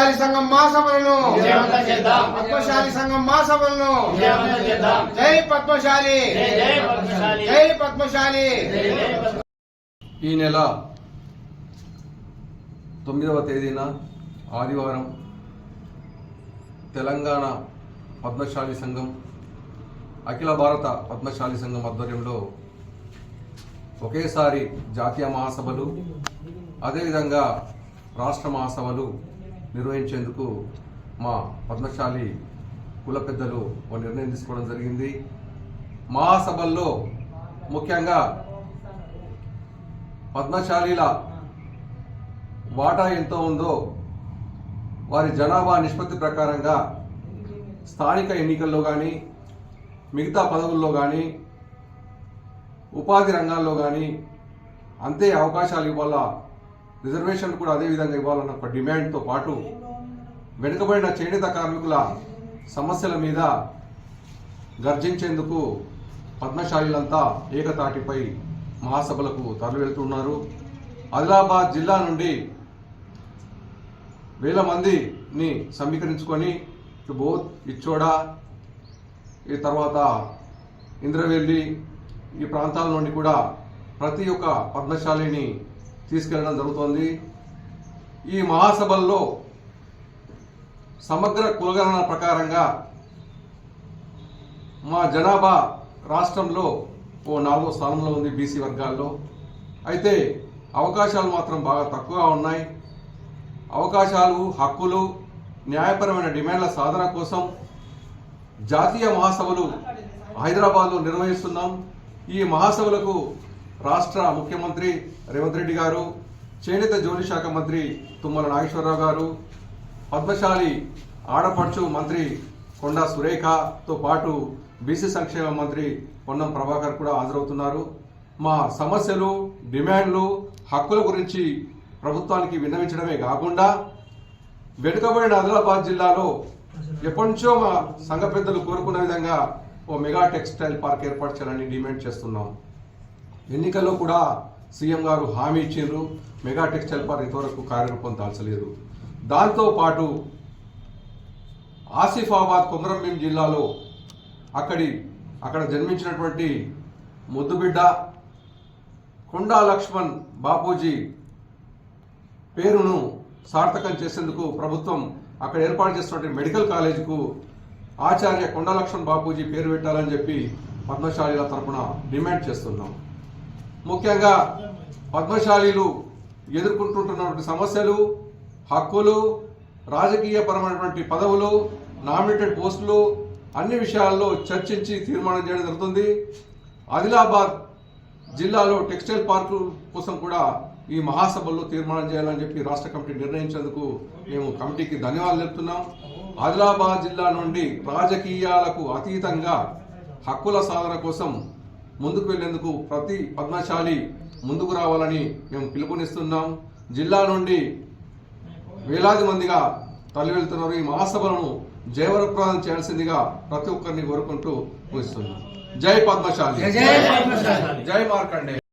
పద్మశాలి సంఘం విజయవంతం చేద్దాం. పద్మశాలి సంఘం విజయవంతం చేద్దాం. జై పద్మశాలి జై జై పద్మశాలి. జై పద్మశాలి జై జై పద్మ- ఈ నెల తొమ్మిదవ తేదీన ఆదివారం తెలంగాణ పద్మశాలి సంఘం అఖిల భారత పద్మశాలి సంఘం ఆధ్వర్యంలో ఒకేసారి జాతీయ మహాసభలు అదేవిధంగా రాష్ట్ర మహాసభలు నిర్వహించేందుకు మా పద్మశాలి కుల పెద్దలు ఓ నిర్ణయం తీసుకోవడం జరిగింది. మహాసభల్లో ముఖ్యంగా పద్మశాలీల వాటా ఎంత ఉందో వారి జనాభా నిష్పత్తి ప్రకారంగా స్థానిక ఎన్నికల్లో కానీ మిగతా పదవుల్లో కానీ ఉపాధి రంగాల్లో కానీ అంతే అవకాశాలు ఇవ్వాలా రిజర్వేషన్ కూడా అదే విధంగా ఇవ్వాలన్న ఒక డిమాండ్తో పాటు వెనుకబడిన చేనేత కార్మికుల సమస్యల మీద గర్జించేందుకు పద్మశాలీలంతా ఏకతాటిపై మహాసభలకు తరలివెళ్తున్నారు. ఆదిలాబాద్ జిల్లా నుండి వేల మందిని సమీకరించుకొని బోత్ ఇచ్చోడా ఈ తర్వాత ఇంద్రవెల్లి ఈ ప్రాంతాల నుండి కూడా ప్రతి ఒక్క పద్మశాలిని తీసుకెళ్ళడం జరుగుతోంది. ఈ మహాసభల్లో సమగ్ర కులగణన ప్రకారంగా మా జనాభా రాష్ట్రంలో ఓ నాలుగో స్థానంలో ఉంది బీసీ వర్గాల్లో. అయితే అవకాశాలు మాత్రం బాగా తక్కువగా ఉన్నాయి. అవకాశాలు హక్కులు న్యాయపరమైన డిమాండ్ల సాధన కోసం జాతీయ మహాసభలు హైదరాబాద్లో నిర్వహిస్తున్నాం. ఈ మహాసభలకు రాష్ట్ర ముఖ్యమంత్రి రేవంత్ రెడ్డి గారు చేనేత జోలి శాఖ మంత్రి తుమ్మల నాగేశ్వరరావు గారు పద్మశాలి ఆడపడుచు మంత్రి కొండా సురేఖతో పాటు బీసీ సంక్షేమ మంత్రి పొన్నం ప్రభాకర్ కూడా హాజరవుతున్నారు. మా సమస్యలు డిమాండ్లు హక్కుల గురించి ప్రభుత్వానికి విన్నవించడమే కాకుండా వెనుకబడిన ఆదిలాబాద్ జిల్లాలో ఎప్పటి నుంచో మా సంఘ పెద్దలు కోరుకున్న విధంగా ఓ మెగా టెక్స్టైల్ పార్క్ ఏర్పాటు చేయాలని డిమాండ్ చేస్తున్నాం. ఎన్నికల్లో కూడా సీఎం గారు హామీ ఇచ్చిండ్రు. మెగా టెక్స్టైల్ పార్క్ ఇంతవరకు కార్యరూపం దాల్చలేదు. దాంతో పాటు ఆసిఫాబాద్ కొమరంభీం జిల్లాలో అక్కడి అక్కడ జన్మించినటువంటి ముద్దుబిడ్డ కొండా లక్ష్మణ్ బాపూజీ పేరును సార్థకం చేసేందుకు ప్రభుత్వం అక్కడ ఏర్పాటు చేస్తున్నటువంటి మెడికల్ కాలేజీకు ఆచార్య కొండలక్ష్మణ్ బాపూజీ పేరు పెట్టాలని చెప్పి పద్మశాలీల తరపున డిమాండ్ చేస్తున్నాం. ముఖ్యంగా పద్మశాలీలు ఎదుర్కొంటుంటున్నటువంటి సమస్యలు హక్కులు రాజకీయపరమైనటువంటి పదవులు నామినేటెడ్ పోస్టులు అన్ని విషయాల్లో చర్చించి తీర్మానం చేయడం జరుగుతుంది. ఆదిలాబాద్ జిల్లాలో టెక్స్టైల్ పార్కు కోసం కూడా ఈ మహాసభల్లో తీర్మానం చేయాలని చెప్పి రాష్ట్ర కమిటీ నిర్ణయించేందుకు మేము కమిటీకి ధన్యవాదాలు చెప్తున్నాం ఆదిలాబాద్ జిల్లా నుండి రాజకీయాలకు అతీతంగా హక్కుల సాధన కోసం ముందుకు వెళ్ళేందుకు ప్రతి పద్మశాలి ముందుకు రావాలని మేము పిలుపునిస్తున్నాం. జిల్లా నుండి వేలాది మందిగా తరలి వెళ్తున్నారు. ఈ మహాసభలను జయవరప్రదం చేయాల్సిందిగా ప్రతి ఒక్కరిని కోరుకుంటూ ముగిస్తున్నాం. జై పద్మశాలి. జై పద్మశాలి. జై మార్కండే